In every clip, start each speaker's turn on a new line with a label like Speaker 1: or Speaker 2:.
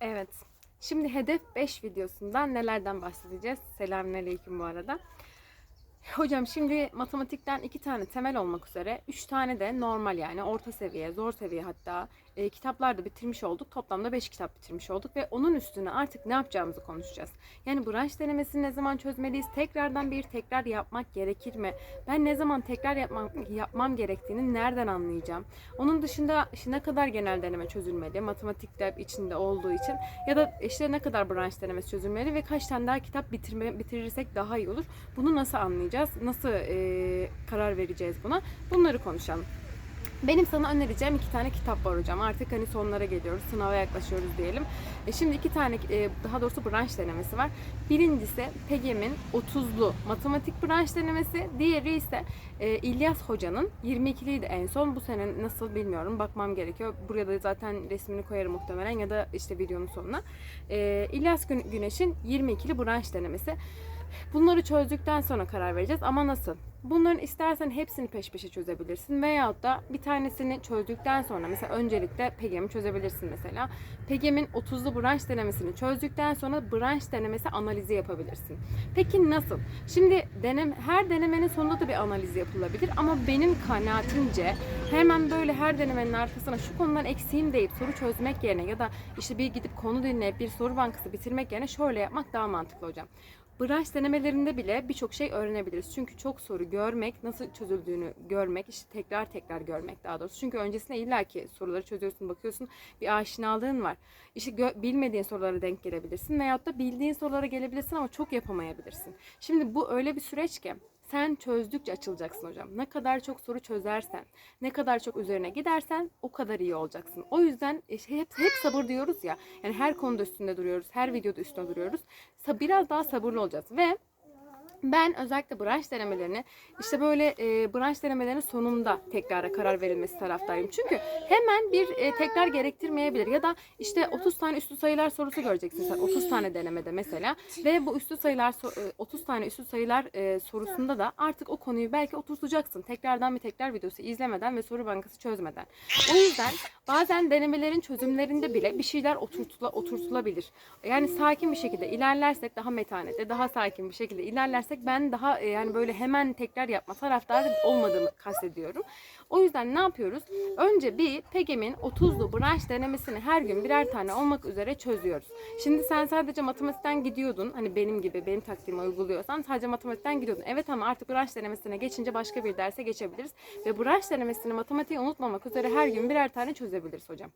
Speaker 1: Evet. Şimdi hedef 5 videosundan nelerden bahsedeceğiz? Selamünaleyküm bu arada. Hocam şimdi matematikten iki tane temel olmak üzere üç tane de normal yani orta seviye, zor seviye hatta e, kitaplar da bitirmiş olduk. Toplamda 5 kitap bitirmiş olduk ve onun üstüne artık ne yapacağımızı konuşacağız. Yani branş denemesini ne zaman çözmeliyiz? Tekrardan bir tekrar yapmak gerekir mi? Ben ne zaman tekrar yapmam, yapmam gerektiğini nereden anlayacağım? Onun dışında işte ne kadar genel deneme çözülmeli? Matematikler içinde olduğu için ya da işte ne kadar branş denemesi çözülmeli ve kaç tane daha kitap bitirme, bitirirsek daha iyi olur. Bunu nasıl anlayacağız? Nasıl e, karar vereceğiz buna? Bunları konuşalım. Benim sana önereceğim iki tane kitap var hocam. Artık hani sonlara geliyoruz, sınava yaklaşıyoruz diyelim. E şimdi iki tane, e, daha doğrusu branş denemesi var. Birincisi PEGEM'in 30'lu matematik branş denemesi. Diğeri ise e, İlyas Hoca'nın 22'liydi en son. Bu sene nasıl bilmiyorum, bakmam gerekiyor. Buraya da zaten resmini koyarım muhtemelen ya da işte videonun sonuna. E, İlyas Gün- Güneş'in 22'li branş denemesi. Bunları çözdükten sonra karar vereceğiz ama nasıl? Bunların istersen hepsini peş peşe çözebilirsin veyahut da bir tanesini çözdükten sonra mesela öncelikle PEGEM'i çözebilirsin mesela. PEGEM'in 30'lu branş denemesini çözdükten sonra branş denemesi analizi yapabilirsin. Peki nasıl? Şimdi denem, her denemenin sonunda da bir analiz yapılabilir ama benim kanaatimce hemen böyle her denemenin arkasına şu konudan eksiğim deyip soru çözmek yerine ya da işte bir gidip konu dinleyip bir soru bankası bitirmek yerine şöyle yapmak daha mantıklı hocam. Branş denemelerinde bile birçok şey öğrenebiliriz. Çünkü çok soru görmek, nasıl çözüldüğünü görmek, işte tekrar tekrar görmek daha doğrusu. Çünkü öncesinde illaki soruları çözüyorsun, bakıyorsun, bir aşinalığın var. İşte bilmediğin sorulara denk gelebilirsin veyahut da bildiğin sorulara gelebilirsin ama çok yapamayabilirsin. Şimdi bu öyle bir süreç ki sen çözdükçe açılacaksın hocam. Ne kadar çok soru çözersen, ne kadar çok üzerine gidersen o kadar iyi olacaksın. O yüzden işte hep, hep sabır diyoruz ya. Yani her konuda üstünde duruyoruz, her videoda üstünde duruyoruz. Biraz daha sabırlı olacağız ve ben özellikle branş denemelerini işte böyle e, branş denemelerinin sonunda tekrara karar verilmesi taraftayım. Çünkü hemen bir e, tekrar gerektirmeyebilir ya da işte 30 tane üstü sayılar sorusu göreceksin sen 30 tane denemede mesela ve bu üstü sayılar so- e, 30 tane üstü sayılar e, sorusunda da artık o konuyu belki oturtacaksın. Tekrardan bir tekrar videosu izlemeden ve soru bankası çözmeden. O yüzden bazen denemelerin çözümlerinde bile bir şeyler oturtula, oturtulabilir. Yani sakin bir şekilde ilerlersek daha metanette, daha sakin bir şekilde ilerlersek ben daha e, yani böyle hemen tekrar yapma taraftarı olmadığımı kastediyorum. O yüzden ne yapıyoruz? Önce bir PEGEM'in 30'lu branş denemesini her gün birer tane olmak üzere çözüyoruz. Şimdi sen sadece matematikten gidiyordun. Hani benim gibi benim taktiğimi uyguluyorsan sadece matematikten gidiyordun. Evet ama artık branş denemesine geçince başka bir derse geçebiliriz. Ve branş denemesini matematiği unutmamak üzere her gün birer tane çözebiliriz hocam.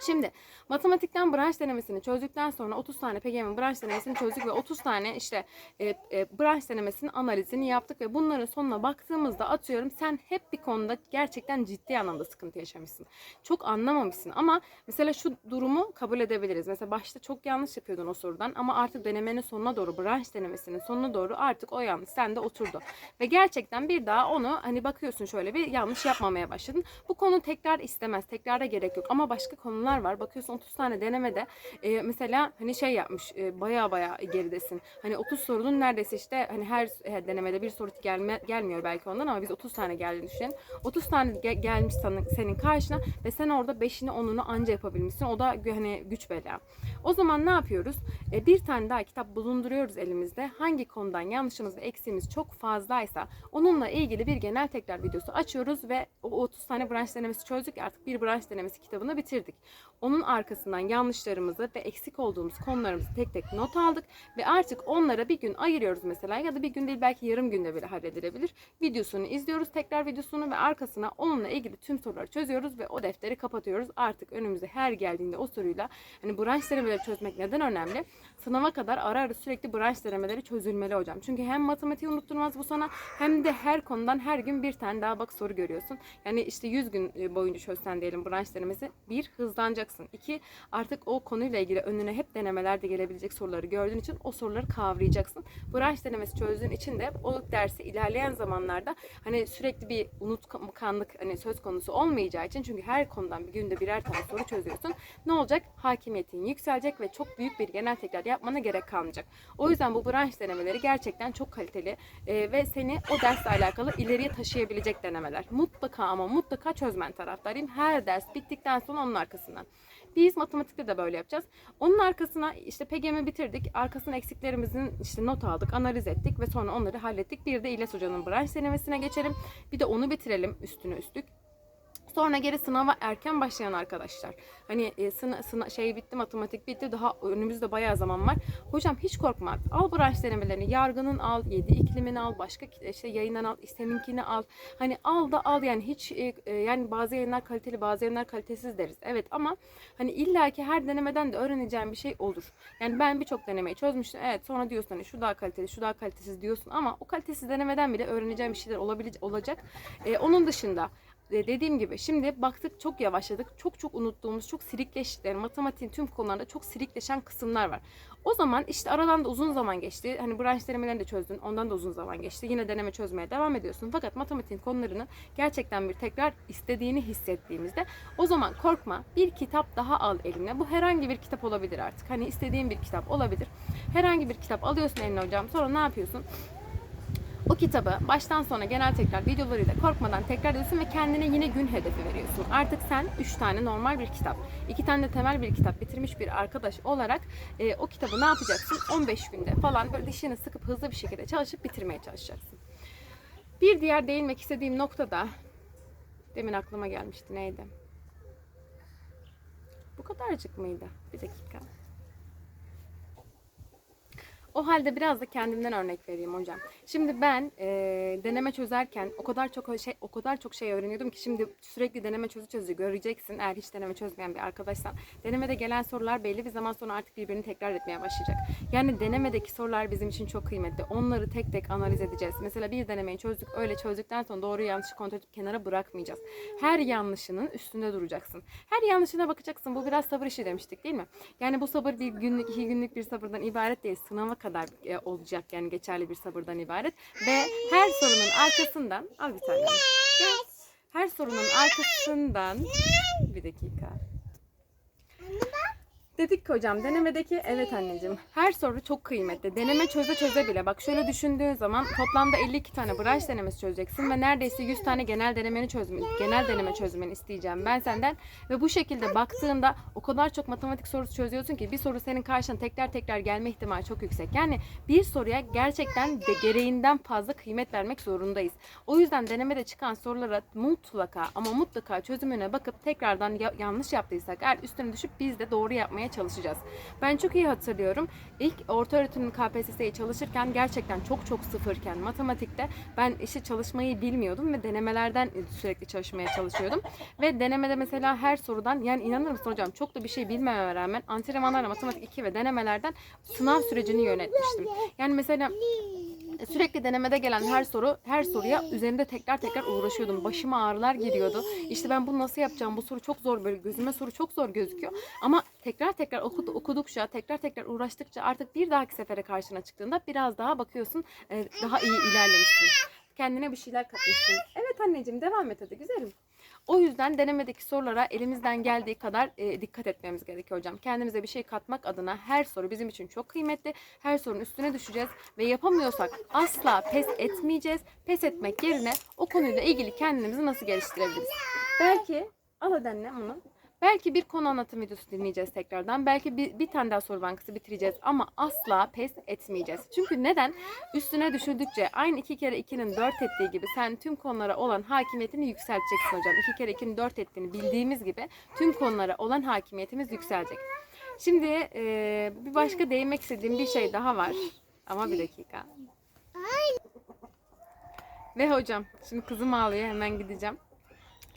Speaker 1: Şimdi matematikten branş denemesini çözdükten sonra 30 tane PGM branş denemesini çözdük ve 30 tane işte e, e, branş denemesinin analizini yaptık ve bunların sonuna baktığımızda atıyorum sen hep bir konuda gerçekten ciddi anlamda sıkıntı yaşamışsın. Çok anlamamışsın ama mesela şu durumu kabul edebiliriz. Mesela başta çok yanlış yapıyordun o sorudan ama artık denemenin sonuna doğru branş denemesinin sonuna doğru artık o yanlış sende oturdu. Ve gerçekten bir daha onu hani bakıyorsun şöyle bir yanlış yapmamaya başladın. Bu konu tekrar istemez. Tekrara gerek yok ama başka konular var. Bakıyorsun 30 tane denemede e, mesela hani şey yapmış e, baya baya geridesin. Hani 30 sorunun neredeyse işte hani her denemede bir soru gelme, gelmiyor belki ondan ama biz 30 tane geldiğini düşünelim. 30 tane ge- gelmiş senin, senin karşına ve sen orada 5'ini 10'unu anca yapabilmişsin. O da hani güç bela. O zaman ne yapıyoruz? E, bir tane daha kitap bulunduruyoruz elimizde. Hangi konudan yanlışımız ve eksiğimiz çok fazlaysa onunla ilgili bir genel tekrar videosu açıyoruz ve o 30 tane branş denemesi çözdük. Artık bir branş denemesi kitabını bitirdik. Onun arkasından yanlışlarımızı ve eksik olduğumuz konularımızı tek tek not aldık ve artık onlara bir gün ayırıyoruz mesela ya da bir gün değil belki yarım günde bile halledilebilir. Videosunu izliyoruz tekrar videosunu ve arkasına onunla ilgili tüm soruları çözüyoruz ve o defteri kapatıyoruz. Artık önümüze her geldiğinde o soruyla hani branş denemeleri çözmek neden önemli? Sınava kadar ara ara sürekli branş denemeleri çözülmeli hocam. Çünkü hem matematiği unutturmaz bu sana hem de her konudan her gün bir tane daha bak soru görüyorsun. Yani işte 100 gün e, boyunca çözsen diyelim branş denemesi bir hızlanacaksın. İki artık o konuyla ilgili önüne hep denemelerde gelebilecek soruları gördüğün için o soruları kavrayacaksın. Branş denemesi çözdüğün için de o dersi ilerleyen zamanlarda hani sürekli bir unutkanlık hani söz konusu olmayacağı için çünkü her konudan bir günde birer tane soru çözüyorsun. Ne olacak? Hakimiyetin yükselecek ve çok büyük bir genel tekrar yapmana gerek kalmayacak. O yüzden bu branş denemeleri gerçekten çok kaliteli e, ve seni o dersle alakalı ileriye taşıyabilecek denemeler. Mutlaka ama mutlaka çözmen taraftarıyım. Her ders bittikten sonra onun arkasından. Biz matematikte de böyle yapacağız. Onun arkasına işte PGM'i bitirdik. Arkasına eksiklerimizin işte not aldık, analiz ettik ve sonra onları hallettik. Bir de İlyas Hoca'nın branş denemesine geçelim. Bir de onu bitirelim üstüne üstlük. Sonra geri sınava erken başlayan arkadaşlar. Hani e, sına, sına, şey bitti, matematik bitti. Daha önümüzde bayağı zaman var. Hocam hiç korkma. Al branş denemelerini. Yargının al, yedi iklimini al, başka işte yayından al, seninkini al. Hani al da al yani hiç e, e, yani bazı yayınlar kaliteli, bazı yayınlar kalitesiz deriz. Evet ama hani illaki her denemeden de öğreneceğim bir şey olur. Yani ben birçok denemeyi çözmüştüm. Evet sonra diyorsun hani şu daha kaliteli, şu daha kalitesiz diyorsun ama o kalitesiz denemeden bile öğreneceğim bir şeyler olabilecek olacak. E, onun dışında dediğim gibi şimdi baktık çok yavaşladık. Çok çok unuttuğumuz, çok sirikleşti. Matematiğin tüm konularında çok sirikleşen kısımlar var. O zaman işte aradan da uzun zaman geçti. Hani branş denemelerini de çözdün. Ondan da uzun zaman geçti. Yine deneme çözmeye devam ediyorsun. Fakat matematiğin konularını gerçekten bir tekrar istediğini hissettiğimizde o zaman korkma. Bir kitap daha al eline. Bu herhangi bir kitap olabilir artık. Hani istediğin bir kitap olabilir. Herhangi bir kitap alıyorsun eline hocam. Sonra ne yapıyorsun? O kitabı baştan sona genel tekrar videolarıyla korkmadan tekrar ediyorsun ve kendine yine gün hedefi veriyorsun. Artık sen 3 tane normal bir kitap, 2 tane de temel bir kitap bitirmiş bir arkadaş olarak e, o kitabı ne yapacaksın? 15 günde falan böyle dişini sıkıp hızlı bir şekilde çalışıp bitirmeye çalışacaksın. Bir diğer değinmek istediğim nokta da demin aklıma gelmişti neydi? Bu kadarcık mıydı? Bir dakika. O halde biraz da kendimden örnek vereyim hocam. Şimdi ben e, deneme çözerken o kadar çok şey o kadar çok şey öğreniyordum ki şimdi sürekli deneme çözü çözü göreceksin. Eğer hiç deneme çözmeyen bir arkadaşsan denemede gelen sorular belli bir zaman sonra artık birbirini tekrar etmeye başlayacak. Yani denemedeki sorular bizim için çok kıymetli. Onları tek tek analiz edeceğiz. Mesela bir denemeyi çözdük. Öyle çözdükten sonra doğru yanlışı kontrol edip kenara bırakmayacağız. Her yanlışının üstünde duracaksın. Her yanlışına bakacaksın. Bu biraz sabır işi demiştik değil mi? Yani bu sabır bir günlük, iki günlük bir sabırdan ibaret değil. Sınava kadar e, olacak yani geçerli bir sabırdan ibaret. Ve her sorunun arkasından al bir tane. Her sorunun arkasından bir dakika. Dedik ki hocam denemedeki evet anneciğim her soru çok kıymetli. Deneme çöze çöze bile bak şöyle düşündüğün zaman toplamda 52 tane branş denemesi çözeceksin ve neredeyse 100 tane genel denemeni çözme, genel deneme çözmeni isteyeceğim ben senden. Ve bu şekilde baktığında o kadar çok matematik sorusu çözüyorsun ki bir soru senin karşına tekrar tekrar gelme ihtimali çok yüksek. Yani bir soruya gerçekten de gereğinden fazla kıymet vermek zorundayız. O yüzden denemede çıkan sorulara mutlaka ama mutlaka çözümüne bakıp tekrardan ya- yanlış yaptıysak eğer üstüne düşüp biz de doğru yapmaya çalışacağız. Ben çok iyi hatırlıyorum. İlk orta öğretim KPSS'ye çalışırken gerçekten çok çok sıfırken matematikte ben işte çalışmayı bilmiyordum ve denemelerden sürekli çalışmaya çalışıyordum. Ve denemede mesela her sorudan yani inanır mısın hocam çok da bir şey bilmememe rağmen antrenmanlarla matematik 2 ve denemelerden sınav sürecini yönetmiştim. Yani mesela sürekli denemede gelen her soru her soruya üzerinde tekrar tekrar uğraşıyordum. Başıma ağrılar giriyordu. İşte ben bunu nasıl yapacağım? Bu soru çok zor böyle gözüme soru çok zor gözüküyor. Ama tekrar tekrar okudu, okudukça, tekrar tekrar uğraştıkça artık bir dahaki sefere karşına çıktığında biraz daha bakıyorsun e, daha iyi ilerlemişsin. Kendine bir şeyler katmışsın. Evet anneciğim devam et hadi güzelim. O yüzden denemedeki sorulara elimizden geldiği kadar e, dikkat etmemiz gerekiyor hocam. Kendimize bir şey katmak adına her soru bizim için çok kıymetli. Her sorunun üstüne düşeceğiz ve yapamıyorsak asla pes etmeyeceğiz. Pes etmek yerine o konuyla ilgili kendimizi nasıl geliştirebiliriz? Belki al annem onu. Belki bir konu anlatım videosu dinleyeceğiz tekrardan. Belki bir, bir tane daha soru bankası bitireceğiz ama asla pes etmeyeceğiz. Çünkü neden? Üstüne düşürdükçe aynı 2 kere 2'nin 4 ettiği gibi sen tüm konulara olan hakimiyetini yükselteceksin hocam. 2 kere 2'nin 4 ettiğini bildiğimiz gibi tüm konulara olan hakimiyetimiz yükselecek. Şimdi eee, bir başka değinmek istediğim bir şey daha var. Ama bir dakika. Ve hocam şimdi kızım ağlıyor hemen gideceğim.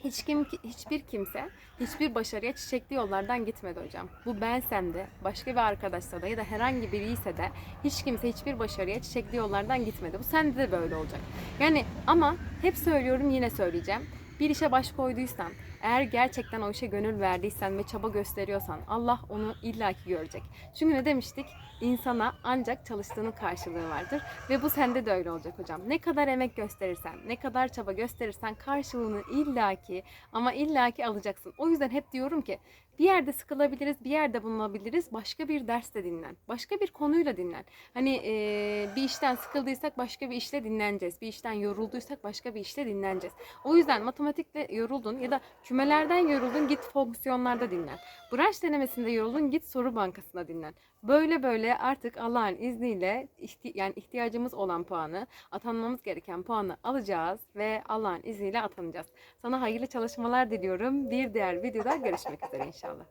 Speaker 1: Hiç kim hiçbir kimse hiçbir başarıya çiçekli yollardan gitmedi hocam. Bu bensem de başka bir arkadaşsa da ya da herhangi biri ise de hiç kimse hiçbir başarıya çiçekli yollardan gitmedi. Bu sende de böyle olacak. Yani ama hep söylüyorum yine söyleyeceğim. Bir işe baş koyduysan, eğer gerçekten o işe gönül verdiysen ve çaba gösteriyorsan Allah onu illaki görecek. Çünkü ne demiştik? İnsana ancak çalıştığının karşılığı vardır. Ve bu sende de öyle olacak hocam. Ne kadar emek gösterirsen, ne kadar çaba gösterirsen karşılığını illaki ama illaki alacaksın. O yüzden hep diyorum ki Bir yerde sıkılabiliriz, bir yerde bulunabiliriz. Başka bir derste dinlen. Başka bir konuyla dinlen. Hani eee, bir işten sıkıldıysak başka bir işle dinleneceğiz. Bir işten yorulduysak başka bir işle dinleneceğiz. O yüzden matematikte yoruldun ya da kümelerden yoruldun git fonksiyonlarda dinlen. Branş denemesinde yoruldun git soru bankasında dinlen. Böyle böyle artık Allah'ın izniyle ihti- yani ihtiyacımız olan puanı, atanmamız gereken puanı alacağız ve Allah'ın izniyle atanacağız. Sana hayırlı çalışmalar diliyorum. Bir diğer videoda görüşmek üzere inşallah.